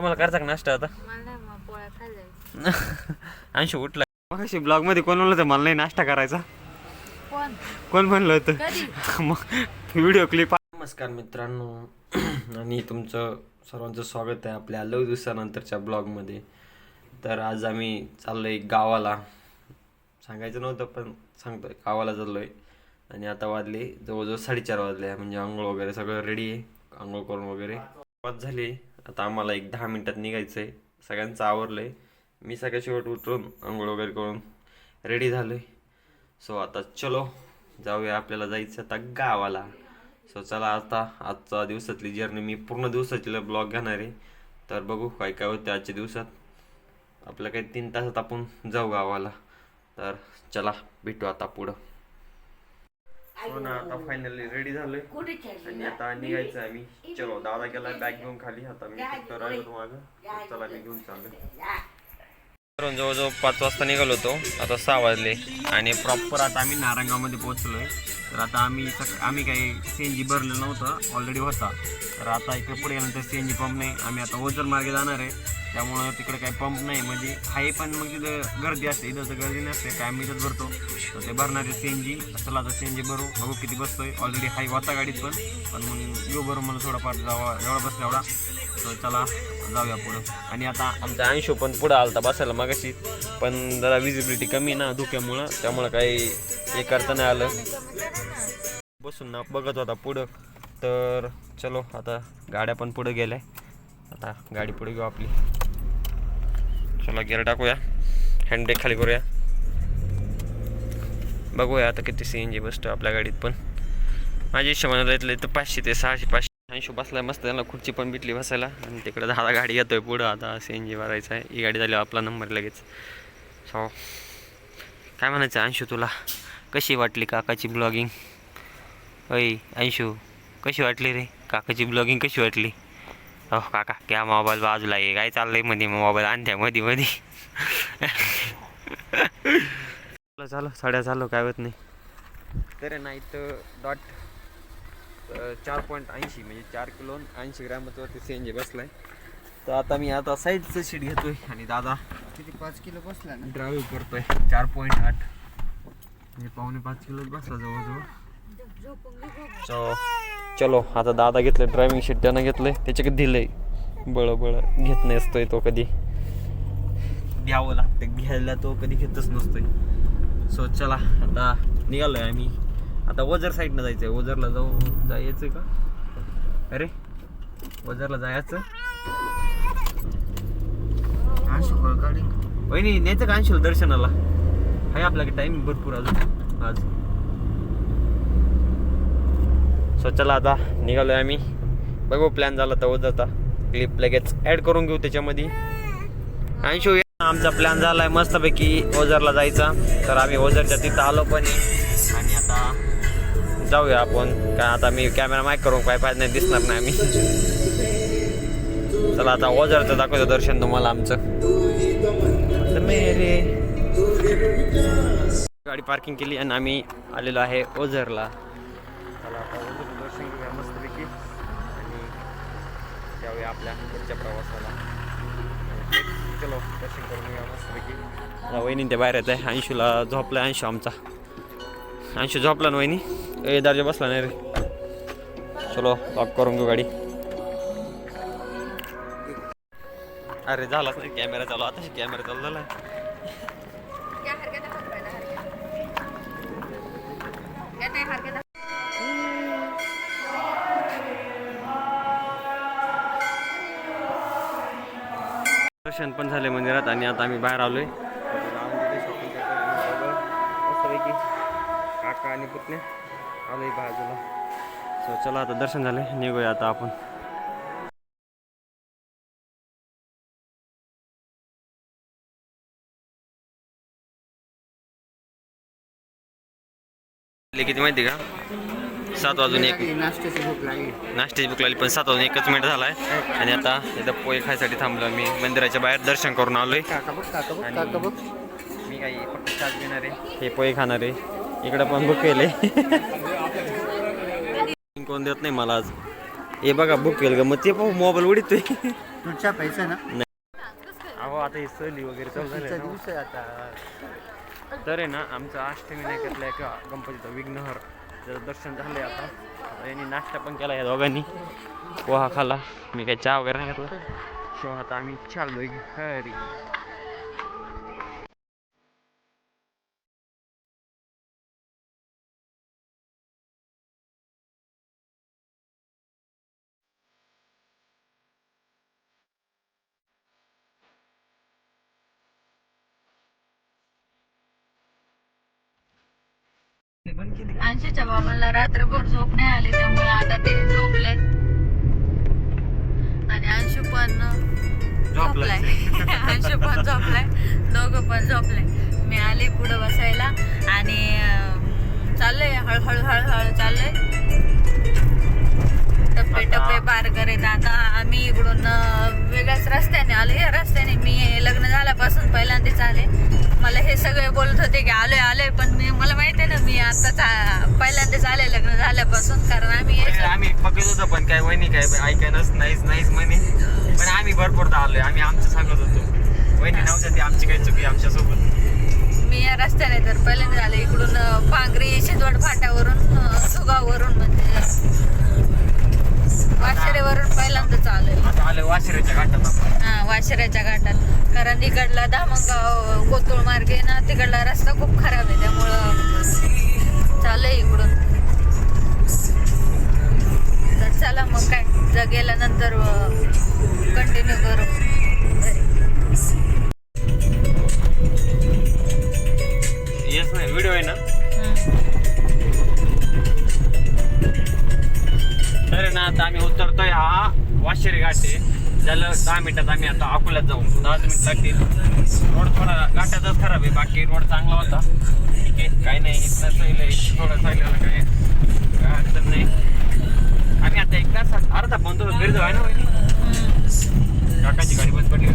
तुम्हाला करायचा का नाश्ता आता? मला मग पोळ्या खाल्ल्या अंशू उठला. मग अशी ब्लॉगमध्ये कोण म्हणलं होतं मला नाही नाश्ता करायचा? कोण? कोण म्हणलं होतं? कधी? मग व्हिडिओ क्लिप नमस्कार मित्रांनो. आणि तुमचं सर्वांचं स्वागत आहे आपल्या लव दिवसानंतरच्या ब्लॉगमध्ये तर आज आम्ही चाललोय गावाला. सांगायचं नव्हतं पण सांगतोय. गावाला चाललोय. आणि आता वाजले जवळजवळ साडेचार वाजले. म्हणजे आंघोळ वगैरे सगळं रेडी आहे. आंघोळ करून वगैरे. वाज झाली आता आम्हाला एक दहा मिनटात निघायचं आहे सगळ्यांचं आवरलं आहे मी सगळ्या शेवट उतरून आंघोळ वगैरे करून रेडी झालो आहे सो आता चलो जाऊया आपल्याला जायचं आता गावाला. सो चला आता आजचा दिवसातली जर्नी मी पूर्ण दिवसाची ब्लॉग घेणार आहे. तर बघू काय काय होते आजच्या दिवसात. आपल्या काही तीन तासात आपण जाऊ गावाला. तर चला भेटू आता पुढं. हो ना आता फायनली रेडी झालोय. आणि आता निघायचं आहे मी चलो दादा गेला बॅग घेऊन खाली. आता मी फक्त राहिलो मागं. चला मी घेऊन चाललोय. करून जवळजवळ पाच वाजता निघालो होतो. आता सहा वाजले. आणि प्रॉपर आता आम्ही नारायणगावमध्ये पोहोचलोय. तर आता आम्ही आम्ही काही सी एन जी भरलेलं नव्हतं. ऑलरेडी होता. तर आता इकडे पुढे गेल्यानंतर सी एन जी पंप नाही आम्ही आता ओझर मार्गे जाणार आहे. त्यामुळं तिकडे काही पंप नाही. म्हणजे आहे पण मग तिथं गर्दी असते. इथं तर गर्दी नसते. काय आम्ही इथंच भरतो. तर ते भरणारे सी एन जी चला आता सी एन जी भरू. बघू किती बसतोय. ऑलरेडी हाय होता गाडीत पण. पण मग येऊ भरू मला थोडाफार जावा एवढा बसला एवढा तर चला जाऊया पुढं. आणि आता आमचा अंशू पण पुढं आलता बसायला मागाशी. पण जरा विजिबिलिटी कमी ना धुक्यामुळं. त्यामुळं काही हे करता नाही आलं. बसून ना बघत होता पुढं. तर चलो आता गाड्या पण पुढं गेल्या. आता गाडी पुढे घेऊ आपली. चला गिअर टाकूया. हँडब्रेक खाली करूया. बघूया आता किती सी एन जी बसतो आपल्या गाडीत पण. माझी इच्छा म्हणाला इथलं तर पाचशे ते सहाशे पाचशे ऐंशी बसलाय मस्त त्यांना खुर्ची पण भेटली बसायला. आणि तिकडे दहा गाडी येतोय पुढं. आता सी एन जी भरायचं आहे. ही गाडी झाली आपला नंबर लगेच. सो काय म्हणायचं अंशू तुला? कशी वाटली काकाची ब्लॉगिंग अय अंशू कशी वाटली रे? काकाची ब्लॉगिंग कशी वाटली? हो काका घ्या मोबाईल बाजूला आहे? काय चाललंयमध्ये मोबाईल आणत्या मध्ये मध्ये? चालू चालू साड्या चालू काय होत नाही. तरी नाही तर डॉट चार पॉईंट ऐंशी म्हणजे चार किलो ऐंशी ग्रॅमचं वरती सी एन जी बसलाय. तर आता मी आता साईडचं शीट घेतोय आणि दादा किती? पाच किलो बसला ना. ड्राईव्ह करतोय. चार पॉईंट आठ. म्हणजे पावणे पाच किलो बसला जवळजवळ. सो चलो आता दादा घेतलं ड्रायव्हिंग शीट त्यानं घेतलंय त्याच्याकडे दिलंय बळ बळ. घेत नसतोय तो कधी. द्यावं लागतं घ्यायला तो कधी घेतच नसतोय. सो चला आता निघालोय आम्ही. आता ओझर साईडनं जायचंय. ओझरला जाऊ जायचं का? अरे ओझरला जायचं? गाडी वहिनी न्यायचं का अंशुल दर्शनाला? आहे आपल्याकडे टाइम भरपूर अजून. आज. सो चला आता निघालोय आम्ही. बघू प्लॅन झाला तर उद्याचा क्लिप लगेच ऍड करून घेऊ त्याच्यामध्ये. आणि शो आमचा प्लॅन झाला आहे मस्तपैकी ओझरला जायचा. तर आम्ही ओझरच्या तिथं आलो पण आहे. आणि आता जाऊया आपण. काय आता मी कॅमेरा माईक करून काय पाहिजे नाही दिसणार नाही आम्ही. चला आता ओझरचं दाखवतो दर्शन तुम्हाला आमचं. तर मेरे गाडी पार्किंग केली आणि आम्ही आलेलो आहे ओझरला. चला आता दर्शन घेऊया मस्तपैकी आणि जाऊया आपल्या पुढच्या प्रवासाला. चलो दर्शन करून घेऊया मस्तपैकी. वहिनी ते बाहेर येत आहे अंशूला झोपला अंशू आमचा. अंशू झोपला ना वहिनी? ए दर्जा बसला नाही रे. चलो लॉक करून घेऊ गाडी. अरे झालाच नाही. कॅमेरा चालू. आता कॅमेरा चालू झाला दर्शन पण झाले मंदिरात आणि आता आम्ही बाहेर आलोय. मस्तपैकी काका आणि पुतण्या आलोय बाजूला. सो चला आता दर्शन झाले निघूया आता आपण. किती माहिती का? सात वाजून एक. नाश्त्याची भूक लागली. नाश्त्याची भूक लागली पण सात वाजून एकच मिनिट झालाय. आणि आता इथं पोहे खायसाठी थांबलो मी मंदिराच्या बाहेर दर्शन करून काका बघ मी काही फक्त चहा घेणार आहे. हे पोहे खाणार आहे. इकडं पण बुक केले कोण देत नाही मला आज. हे बघा बुक केलं का? मग ते पाहू मोबाईल उडीतोय. तुझ्या पैसा ना? अहो आता हे सहली वगैरे चालू झाले आहे आता. तर आहे ना आमचं अष्टमी नाक्यातल्या एका गणपतीचं विघ्नहर. त्याचं दर्शन झालंय आता आता यांनी नाश्ता पण केला या दोघांनी. पोहा खाला मी काही चहा वगैरे नाही घेतला. सो आता आम्ही चाललोय घरी. अंशूच्या बाबांना रात्रभर झोप नाही आली त्यामुळे आता ते झोपले आणि अंशू पण झोपलाय. अंशू पण झोपलाय. दोघं पण झोपले. मी आले पुढं बसायला आणि चाललंय हळूहळू हळूहळू चाललंय. टप्पे टप्पे पार करीत आता आम्ही इकडून वेगळ्याच रस्त्याने आलो. या रस्त्याने मी लग्न झाल्यापासून पहिल्यांदाच आले. मला हे सगळे बोलत होते की आलोय आलोय पण मी मला माहिती आहे ना मी आता पहिल्यांदाच आले लग्न झाल्यापासून कारण आम्ही यायचो. आम्ही बघत होतो पण काय वहिनी काय ऐकायनच नाहीच नाहीच म्हणे. पण आम्ही भरपूर आलोय आम्ही आमचं सांगत होतो. वहिनी नव्हत्या ती आमची काही चुकी आमच्यासोबत. मी या रस्त्याने तर पहिल्यांदा आले इकडून अं, पांगरी शिंदवड फाट्यावरून अं, सुगाववरून म्हणजे वाशेरेवरून पहिल्यांदाच आलोय. आता आलं वाशिरेच्या घाटात आपण. हा वाशिराच्या घाटात. कारण इकडला धामणगाव कोतुळ मार्ग ना तिकडला रस्ता खूप खराब आहे त्यामुळं चाललंय इकडून. तर चला मग काय ज गेल्यानंतर कंटिन्यू करू. येस नाही व्हिडिओ आहे ना? तर ना आता आम्ही उतरतोय हा वाशिरे घाट आहे. झालं दहा मिनिटात आम्ही आता अकोल्यात जाऊ. दहा मिनिट लागतील. रोड थोडा घाटाचाच खराब आहे बाकी रोड चांगला होता. काही नाही आहे थोडं सैलाला काय काय अडचण नाही. आम्ही आता एक तास अर्धा तास घरी जाऊ आहे ना? काकाची गाडी बंद पडली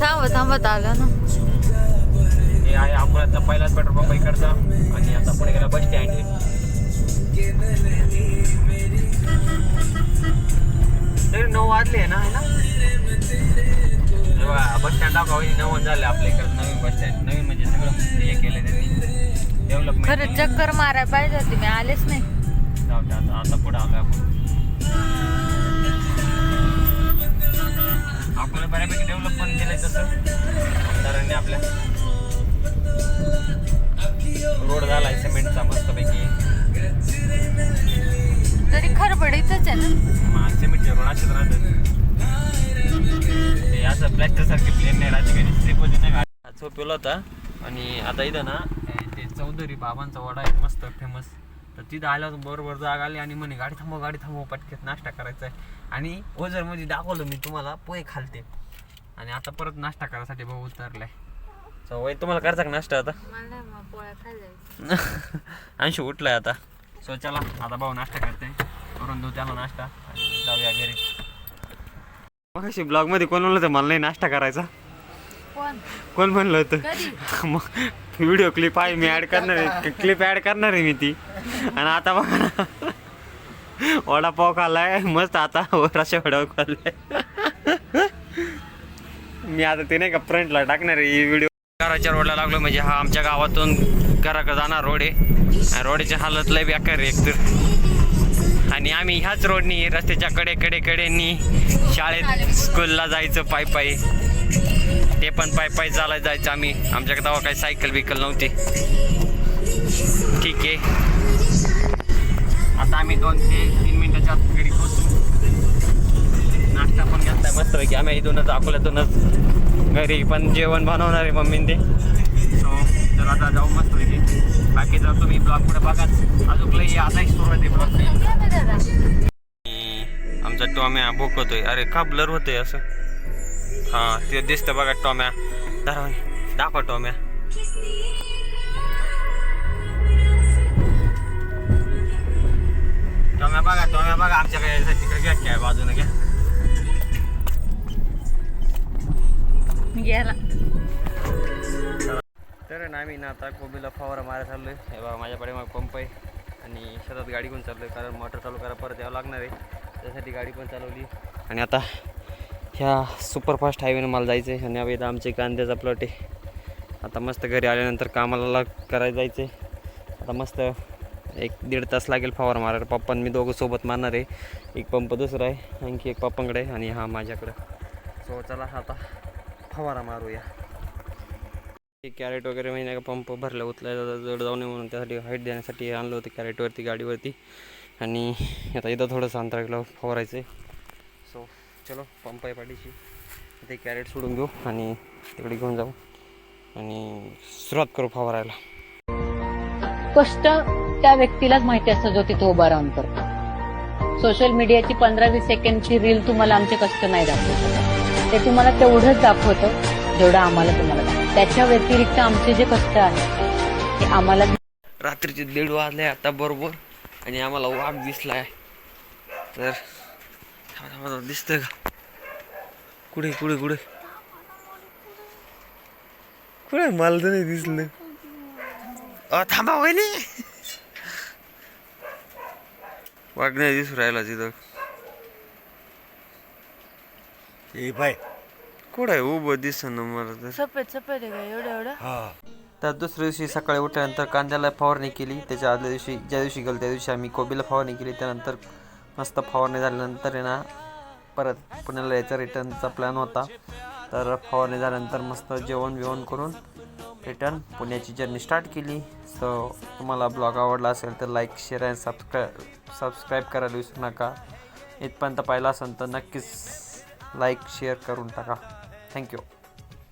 थांबत थांबत आलं ना. हे आहे अकोल्याचा पहिलाच पेट्रोल पंप इकडचा. आणि आता पुढे गेला बस स्टँड आहे तरी नऊ वाजले ना आहे ना? बस स्टँड दाखवा नऊ झाले आपल्या इकडे नवीन बस स्टँड नवीन म्हणजे सगळं हे केलं त्यांनी. डेव्हलपमेंट खरंच चक्कर मारायला पाहिजे होती मी आलेच नाही. आता आता पुढे आलो आपण. आपल्याला बऱ्यापैकी डेव्हलप पण केलंय तसं. आमदारांनी आपल्या रोड झालाय सिमेंटचा मस्तपैकी. तरी खरबडीतच आहे ना. सिमेंटचे रोड असेच राहतात. ते असं प्लॅस्टर सारखे प्लेन नाही राहते काही स्लिप होते नाही होता. आणि आता इथं ना ते चौधरी बाबांचा वडा आहे मस्त फेमस तर तिथं आल्यावर बरोबर जाग आली आणि म्हणे गाडी थांबव गाडी थांबव पटक्यात नाश्ता करायचा आहे. आणि ओझरमध्ये दाखवलं मी तुम्हाला पोहे खालते. आणि आता परत नाश्ता करायसाठी भाऊ उतरलाय. सो वय तुम्हाला करायचा का नाश्ता आता? अंशू उठलाय आता. सो चला आता भाऊ नाश्ता करते. करून देऊ त्याला नाश्ता. आणि जाऊया घरी. मग अशी ब्लॉगमध्ये कोण म्हणलं होतं मला नाही नाश्ता करायचा. कोण? म्हणलं होतं? मग व्हिडिओ क्लिप आहे मी ऍड करणार आहे. क्लिप ऍड करणार आहे मी ती. आणि आता बघा ना. वडापाव खाल्लाय. मस्त आता. रशा वडापाव खाल्लाय. मी आता ते नाही का फ्रंटला टाकणार आहे. व्हिडिओ घराच्या रोडला लागलो. म्हणजे हा आमच्या गावातून घराकडे जाणार रोड आहे. आणि रोडची हालत लय बेकार आहे एकतर आणि आम्ही ह्याच रोडनी रस्त्याच्या कडे कडे कडेनी शाळेत स्कूलला जायचं पायी पायी ते पण पाय पाय चालायला जायचं आम्ही. आमच्याकडे तेव्हा काही सायकल बिकल नव्हती. ठीक आहे. आता आम्ही दोन ते तीन मिनिटाच्या आत घरी पोहोचू. नाश्ता पण घेतलाय मस्तपैकी. आम्ही इथूनच अकोल्यातूनच घरी पण जेवण बनवणार आहे मम्मीने ते. सो तर आता जाऊ मस्तपैकी. बाकी जर तुम्ही ब्लॉग पुढे बघाच. अजून लई आताही सुरुवात आहे ब्लॉग. आमचा टॉम्या भोकवतोय अरे का ब्लर होतोय असं. हा ते दिसतं बघा टॉम्या. धरा दाखवा टोम्या. टोम्या बघा टोम्या बघा आमच्याकडे तिकडे घ्या काय बाजूने घ्या. गेला तर ना आम्ही ना आता कोबीला फवारा मारायला चाललोय. हे बघा माझ्याकडे मग पंप आहे आणि शेतात गाडी पण चाललोय कारण मोटर चालू करा परत यावं लागणार आहे. त्यासाठी गाडी पण चालवली. आणि आता ह्या सुपरफास्ट हायवेनं मला जायचं आहे आणि इथं आमचे कांद्याचा प्लॉट आहे. आता मस्त घरी आल्यानंतर कामाला करायला जायचं आहे आता मस्त एक दीड तास लागेल फवारा मारायला. पप्पा मी दोघं सोबत मारणार आहे. एक पंप दुसरा आहे आणखी एक पप्पांकडे आहे आणि हा माझ्याकडं. सो चला आता फवारा मारूया. कॅरेट वगैरे महिन्या का पंप भरला उचलायला जड जाऊ नये म्हणून त्यासाठी हाईट देण्यासाठी आणलं होतं कॅरेटवरती गाडीवरती. आणि आता इथं थोडंसं अंतराला फवारायचं आहे सो चलो पंप आहे पाठीशी. ते कॅरेट सोडून घेऊ आणि तिकडे घेऊन जाऊ. आणि सुरुवात करू फवारायला. कष्ट त्या व्यक्तीलाच माहिती असतं जो तिथे उभा राहून करतो. सोशल मीडियाची पंधरा वीस सेकंडची रील तुम्हाला आमचे कष्ट नाही दाखवत. ते तुम्हाला तेवढंच दाखवतं जेवढं आम्हाला तुम्हाला. त्याच्या व्यतिरिक्त आमचे जे कष्ट आहेत ते आम्हाला रात्रीचे दीड वाजले आता बरोबर. आणि आम्हाला वाघ दिसलाय. तर थांबा, थांबा, थांबा, दिसतंय का कुठे कुठे कुठे कुठे मला तर नाही दिसलं अ थांबा वहिनी वाघ नाही दिसू राहिला तिथं हे पाय कुठं आहे उभं दिसत ना मला तर सफेद सफेद आहे का एवढं एवढं हा तर दुसऱ्या दिवशी सकाळी उठल्यानंतर कांद्याला फवारणी केली त्याच्या आदल्या दिवशी ज्या दिवशी गेलो त्या दिवशी आम्ही कोबीला फवारणी केली त्यानंतर मस्त फवारणी झाल्यानंतर आहे ना परत पुण्याला यायचा रिटर्नचा प्लॅन होता. तर फवारणी झाल्यानंतर मस्त जेवण बिवण करून रिटर्न पुण्याची जर्नी स्टार्ट केली. सो तुम्हाला ब्लॉग आवडला असेल तर like share and subscribe subscribe करायला विसरू नका. इथपर्यंत पाहिला असेल तर नक्कीच लाईक शेअर करून टाका. थँक्यू